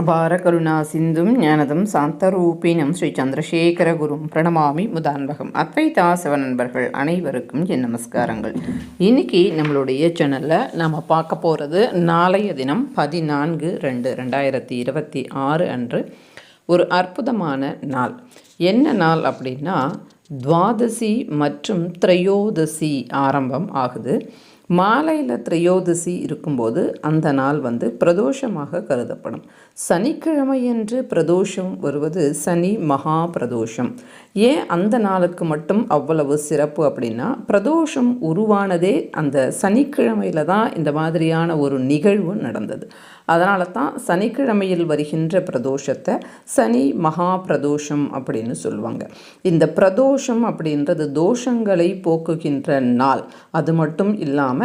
அபார கருணா சிந்தும் ஞானதம் சாந்தரூபினம் ஸ்ரீ சந்திரசேகர குரும் பிரணமாமி முதான்பகம். அத்வைதாசவ நண்பர்கள் அனைவருக்கும் என் நமஸ்காரங்கள். இன்னைக்கு நம்மளுடைய சேனலில் நாம் பார்க்க போகிறது நாளைய தினம் பதினான்கு ரெண்டு ரெண்டாயிரத்தி இருபத்தி ஆறு அன்று ஒரு அற்புதமான நாள். என்ன நாள் அப்படின்னா துவாதசி மற்றும் திரையோதசி ஆரம்பம் ஆகுது. மாலையில் திரையோதசி இருக்கும்போது அந்த நாள் வந்து பிரதோஷமாக கருதப்படும். சனிக்கிழமையன்று பிரதோஷம் வருவது சனி மகா பிரதோஷம். ஏன் அந்த நாளுக்கு மட்டும் அவ்வளவு சிறப்பு அப்படின்னா பிரதோஷம் உருவானதே அந்த சனிக்கிழமையில் தான் இந்த மாதிரியான ஒரு நிகழ்வு நடந்தது. அதனால தான் சனிக்கிழமையில் வருகின்ற பிரதோஷத்தை சனி மகா பிரதோஷம் அப்படின்னு சொல்லுவாங்க. இந்த பிரதோஷம் அப்படின்றது தோஷங்களை போக்குகின்ற நாள். அது மட்டும் இல்லாமல்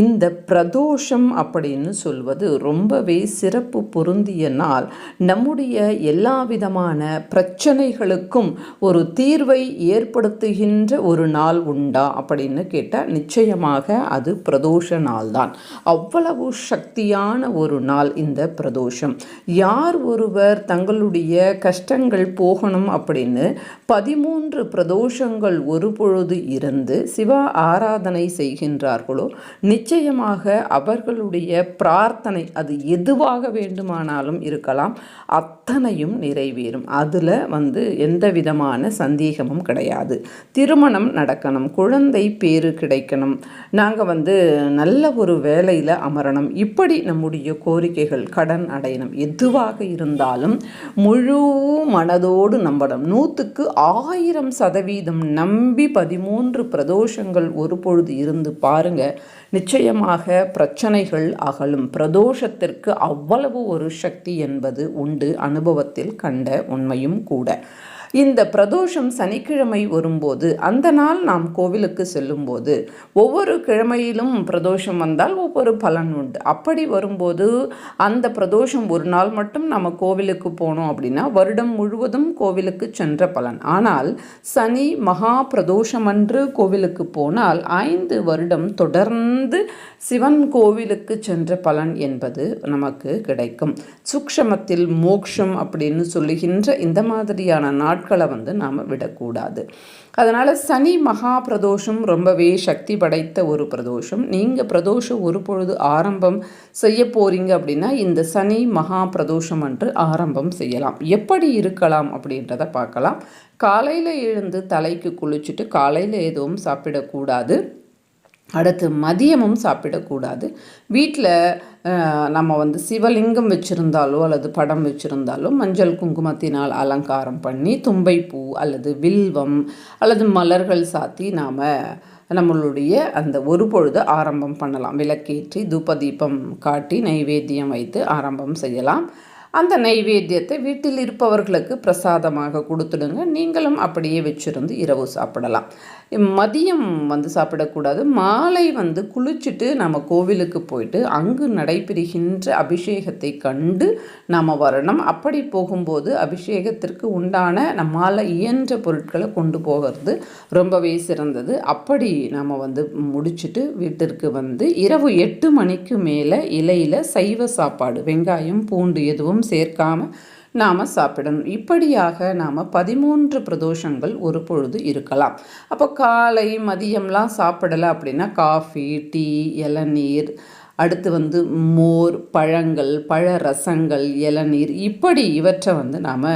இந்த பிரதோஷம் அப்படின்னு சொல்வது ரொம்பவே சிறப்பு பொருந்திய நாள். நம்முடைய எல்லா விதமான பிரச்சனைகளுக்கும் ஒரு தீர்வை ஏற்படுத்துகின்ற ஒரு நாள் உண்டா அப்படின்னு கேட்டால் நிச்சயமாக அது பிரதோஷ நாள் தான் அவ்வளவு சக்தியான ஒரு நாள் இந்த பிரதோஷம். யார் ஒருவர் தங்களுடைய கஷ்டங்கள் போகணும் அப்படின்னு பதிமூன்று பிரதோஷங்கள் ஒரு பொழுது இருந்து சிவ ஆராதனை செய்கின்றார்களோ நிச்சயமாக அவர்களுடைய பிரார்த்தனை அது எதுவாக வேண்டுமானாலும் இருக்கலாம். அத்தனையும் நிறைவேறும். அதில் வந்து எந்த விதமான சந்தேகமும் கிடையாது. திருமணம் நடக்கணும். குழந்தை பேரு கிடைக்கணும். நாங்கள் வந்து நல்ல ஒரு வேலையில் அமரணும். இப்படி நம்முடைய கோரிக்கைகள் கடன் அடையணும். எதுவாக இருந்தாலும் முழு மனதோடு நம்பணும். நூற்றுக்கு ஆயிரம் சதவீதம் நம்பி பதிமூன்று பிரதோஷங்கள் ஒரு பொழுது இருந்து பாருங்கள் பாருங்க நிச்சயமாக பிரச்சனைகள் அகலும். பிரதோஷத்திற்கு அவ்வளவு ஒரு சக்தி என்பது உண்டு. அனுபவத்தில் கண்ட உண்மையும் கூட. இந்த பிரதோஷம் சனிக்கிழமை வரும்போது அந்த நாள் நாம் கோவிலுக்கு செல்லும்போது ஒவ்வொரு கிழமையிலும் பிரதோஷம் வந்தால் ஒவ்வொரு பலன் உண்டு. அப்படி வரும்போது அந்த பிரதோஷம் ஒரு நாள் மட்டும் நம்ம கோவிலுக்கு போனோம் அப்படின்னா வருடம் முழுவதும் கோவிலுக்கு சென்ற பலன். ஆனால் சனி மகா பிரதோஷம் அன்று கோவிலுக்கு போனால் ஐந்து வருடம் தொடர்ந்து சிவன் கோவிலுக்கு சென்ற பலன் என்பது நமக்கு கிடைக்கும். சுக்ஷமத்தில் மோக்ஷம் அப்படின்னு சொல்லுகின்ற இந்த மாதிரியான நாட்களை வந்து நாம் விடக்கூடாது. அதனால் சனி மகா பிரதோஷம் ரொம்பவே சக்தி படைத்த ஒரு பிரதோஷம். நீங்கள் பிரதோஷம் ஒரு பொழுது ஆரம்பம் செய்ய போகிறீங்க அப்படின்னா இந்த சனி மகா பிரதோஷம் அன்று ஆரம்பம் செய்யலாம். எப்படி இருக்கலாம் அப்படின்றத பார்க்கலாம். காலையில் எழுந்து தலைக்கு குளிச்சுட்டு காலையில் எதுவும் சாப்பிடக்கூடாது. அடுத்து மதியமும் சாப்பிடக்கூடாது. வீட்டில் நம்ம வந்து சிவலிங்கம் வச்சுருந்தாலோ அல்லது படம் வச்சுருந்தாலோ மஞ்சள் குங்குமத்தினால் அலங்காரம் பண்ணி தும்பைப்பூ அல்லது வில்வம் அல்லது மலர்கள் சாத்தி நாம் நம்மளுடைய அந்த ஒரு பொழுது ஆரம்பம் பண்ணலாம். விளக்கேற்றி தூபதீபம் காட்டி நைவேத்தியம் வைத்து ஆரம்பம் செய்யலாம். அந்த நைவேத்தியத்தை வீட்டில் இருப்பவர்களுக்கு பிரசாதமாக கொடுத்துடுங்க. நீங்களும் அப்படியே வச்சுருந்து இரவு சாப்பிடலாம். மதியம் வந்து சாப்பிடக்கூடாது. மாலை வந்து குளிச்சுட்டு நம்ம கோவிலுக்கு போயிட்டு அங்கு நடைபெறுகின்ற அபிஷேகத்தை கண்டு நாம் வரணும். அப்படி போகும்போது அபிஷேகத்திற்கு உண்டான நம்மால் இயன்ற பொருட்களை கொண்டு போகிறது ரொம்பவே சிறந்தது. அப்படி நாம் வந்து முடிச்சுட்டு வீட்டிற்கு வந்து இரவு எட்டு மணிக்கு மேலே இலையில் சைவ சாப்பாடு வெங்காயம் பூண்டு எதுவும் சேர்க்காமல் நாம் சாப்பிடணும். இப்படியாக நாம் பதிமூன்று பிரதோஷங்கள் ஒரு பொழுது இருக்கலாம். அப்போ காலை மதியம்லாம் சாப்பிடலை அப்படின்னா காஃபி டீ இளநீர் அடுத்து வந்து மோர் பழங்கள் பழ ரசங்கள் இளநீர் இப்படி இவற்றை வந்து நாம்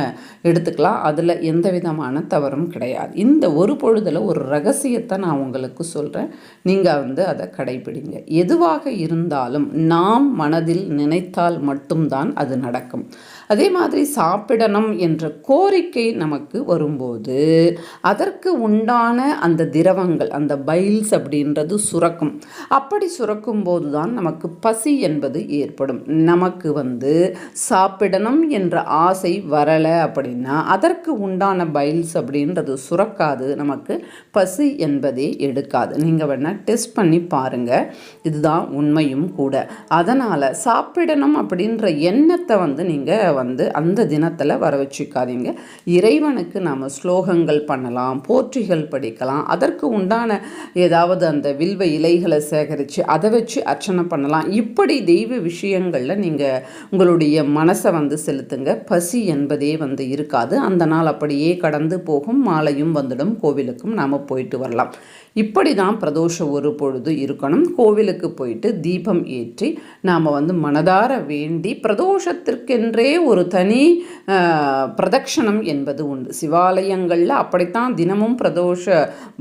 எடுத்துக்கலாம். அதில் எந்த விதமான தவறும் கிடையாது. இந்த ஒரு பொழுதில் ஒரு ரகசியத்தை நான் உங்களுக்கு சொல்கிறேன் நீங்கள் வந்து அதை கடைபிடிங்க எதுவாக இருந்தாலும் நாம் மனதில் நினைத்தால் மட்டும்தான் அது நடக்கும். அதே மாதிரி சாப்பிடணும் என்ற கோரிக்கை நமக்கு வரும்போது அதற்கு உண்டான அந்த திரவங்கள் அந்த பைல்ஸ் அப்படின்றது சுரக்கும். அப்படி சுரக்கும் போது தான் நமக்கு பசி என்பது ஏற்படும். நமக்கு வந்து சாப்பிடணும் என்ற ஆசை வரலை அப்படின்னா அதற்கு உண்டான பைல்ஸ் அப்படின்றது சுரக்காது. நமக்கு பசி என்பதே எடுக்காது. நீங்கள் வேணால் டெஸ்ட் பண்ணி பாருங்கள் இதுதான் உண்மையும் கூட. அதனால் சாப்பிடணும் அப்படின்ற எண்ணத்தை வந்து நீங்கள் வந்து அந்த தினத்தில் வர வச்சுக்காதீங்க. இறைவனுக்கு நாம் ஸ்லோகங்கள் பண்ணலாம் போற்றிகள் படிக்கலாம் அதற்கு உண்டான ஏதாவது அந்த வில்வ இலைகளை சேகரித்து அதை வச்சு அர்ச்சனை பண்ணலாம். இப்படி தெய்வ விஷயங்களில் நீங்கள் உங்களுடைய மனசை வந்து செலுத்துங்க. பசி என்பதே வந்து இருக்காது. அந்த நாள் அப்படியே கடந்து போகும். மாலையும் வந்துடும். கோவிலுக்கும் நாம் போயிட்டு வரலாம். இப்படி தான் பிரதோஷ ஒரு பொழுது இருக்கணும். கோவிலுக்கு போயிட்டு தீபம் ஏற்றி நாம் வந்து மனதார வேண்டி பிரதோஷத்திற்கென்றே ஒரு தனி பிரதக்ஷணம் என்பது உண்டு. சிவாலயங்களில் அப்படித்தான் தினமும் பிரதோஷ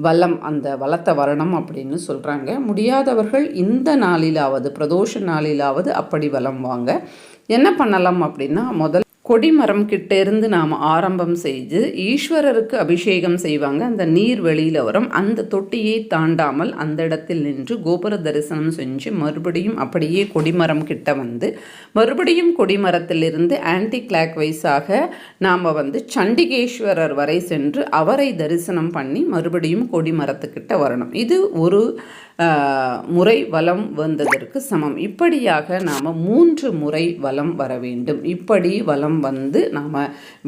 வலம் அந்த வளத்தை வரணும் அப்படின்னு சொல்கிறாங்க முடியாதவர்கள் இந்த நாளிலாவது பிரதோஷ நாளிலாவது அப்படி வலம் வாங்க. என்ன பண்ணலாம் அப்படின்னா முதல் கொடிமரம் கிட்ட இருந்து நாம் ஆரம்பம் செய்து ஈஸ்வரருக்கு அபிஷேகம் செய்வாங்க. அந்த நீர் வெளியில் வரும். அந்த தொட்டியை தாண்டாமல் அந்த இடத்தில் நின்று கோபுர தரிசனம் செஞ்சு மறுபடியும் அப்படியே கொடிமரம் கிட்ட வந்து மறுபடியும் கொடிமரத்திலிருந்து ஆன்டி கிளாக் வைஸாக நாம் வந்து சண்டிகேஸ்வரர் வரை சென்று அவரை தரிசனம் பண்ணி மறுபடியும் கொடிமரத்துக்கிட்ட வரணும். இது ஒரு முறை வலம் வந்ததற்கு சமம். இப்படியாக நாம் மூன்று முறை வலம் வர வேண்டும். இப்படி வலம் வந்து நாம்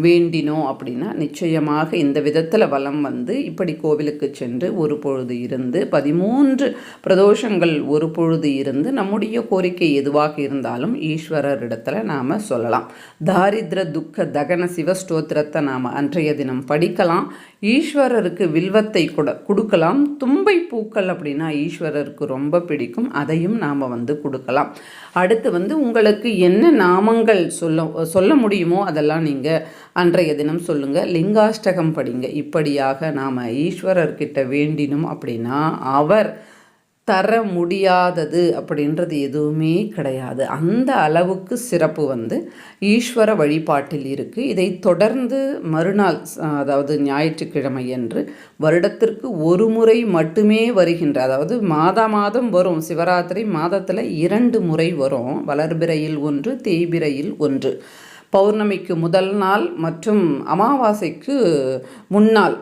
வேண்டினோம் அப்படின்னா நிச்சயமாக இந்த விதத்தில் வளம் வந்து இப்படி கோவிலுக்கு சென்று ஒரு பொழுது இருந்து பதிமூன்று பிரதோஷங்கள் ஒரு பொழுது இருந்து நம்முடைய கோரிக்கை எதுவாக இருந்தாலும் ஈஸ்வரரிடத்தில் நாம் சொல்லலாம். தாரித்ர துக்க தகன சிவஸ்தோத்திரத்தை நாம் அன்றைய தினம் படிக்கலாம். ஈஸ்வரருக்கு வில்வத்தை கூட கொடுக்கலாம். தும்பை பூக்கள் அப்படின்னா ஈஸ்வரருக்கு ரொம்ப பிடிக்கும். அதையும் நாம் வந்து கொடுக்கலாம். அடுத்து வந்து உங்களுக்கு என்ன நாமங்கள் சொல்ல சொல்ல முடியுமோ அதெல்லாம் நீங்கள் அன்றைய தினம் சொல்லுங்கள் லிங்காஷ்டகம் படிங்க. இப்படியாக நாம் ஈஸ்வரர்கிட்ட வேண்டினோம் அப்படின்னா அவர் தர முடியாதது அப்படின்றது எதுவுமே கிடையாது. அந்த அளவுக்கு சிறப்பு வந்து ஈஸ்வர வழிபாட்டில் இருக்குது இதை தொடர்ந்து மறுநாள் அதாவது ஞாயிற்றுக்கிழமை என்று வருடத்திற்கு ஒரு முறை மட்டுமே வருகின்ற அதாவது மாதா மாதம் வரும் சிவராத்திரி மாதத்தில் இரண்டு முறை வரும். வளர்பிறையில் ஒன்று தேய்பிறையில் ஒன்று. பௌர்ணமிக்கு முதல் நாள் மற்றும் அமாவாசைக்கு முன்னாள்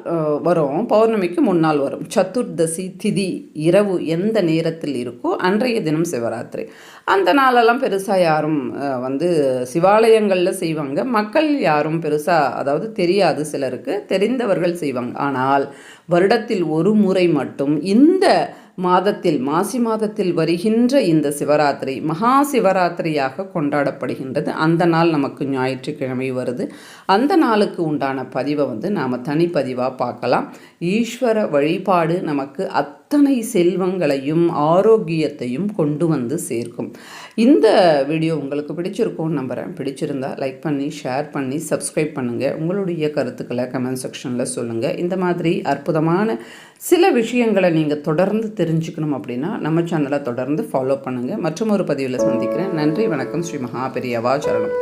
வரும். பௌர்ணமிக்கு முன்னாள் வரும். சதுர்தசி திதி இரவு எந்த நேரத்தில் இருக்கோ அன்றைய தினம் சிவராத்திரி. அந்த நாளெல்லாம் பெருசாக யாரும் வந்து சிவாலயங்களில் செய்வாங்க. மக்கள் யாரும் பெருசாக அதாவது தெரியாது சிலருக்கு. தெரிந்தவர்கள் செய்வாங்க. ஆனால் வருடத்தில் ஒரு முறை மட்டும் இந்த மாதத்தில் மாசி மாதத்தில் வருகின்ற இந்த சிவராத்திரி மகா சிவராத்திரியாக கொண்டாடப்படுகின்றது. அந்த நாள் நமக்கு ஞாயிற்றுக்கிழமை வருது. அந்த நாளுக்கு உண்டான பதிவை வந்து நாம் தனிப்பதிவாக பார்க்கலாம். ஈஸ்வர வழிபாடு நமக்கு அத்தனை செல்வங்களையும் ஆரோக்கியத்தையும் கொண்டு வந்து சேர்க்கும். இந்த வீடியோ உங்களுக்கு பிடிச்சிருக்கும்னு நம்புகிறேன் பிடிச்சிருந்தா லைக் பண்ணி ஷேர் பண்ணி சப்ஸ்கிரைப் பண்ணுங்கள் உங்களுடைய கருத்துக்களை கமெண்ட் செக்ஷனில் சொல்லுங்கள் இந்த மாதிரி அற்புதமான சில விஷயங்களை நீங்கள் தொடர்ந்து தெரிஞ்சுக்கணும் அப்படின்னா நம்ம சேனலை தொடர்ந்து ஃபாலோ பண்ணுங்கள் மற்றும் ஒரு பதிவில் சந்திக்கிறேன். நன்றி வணக்கம். ஸ்ரீ மகாபெரியவா சரணம்.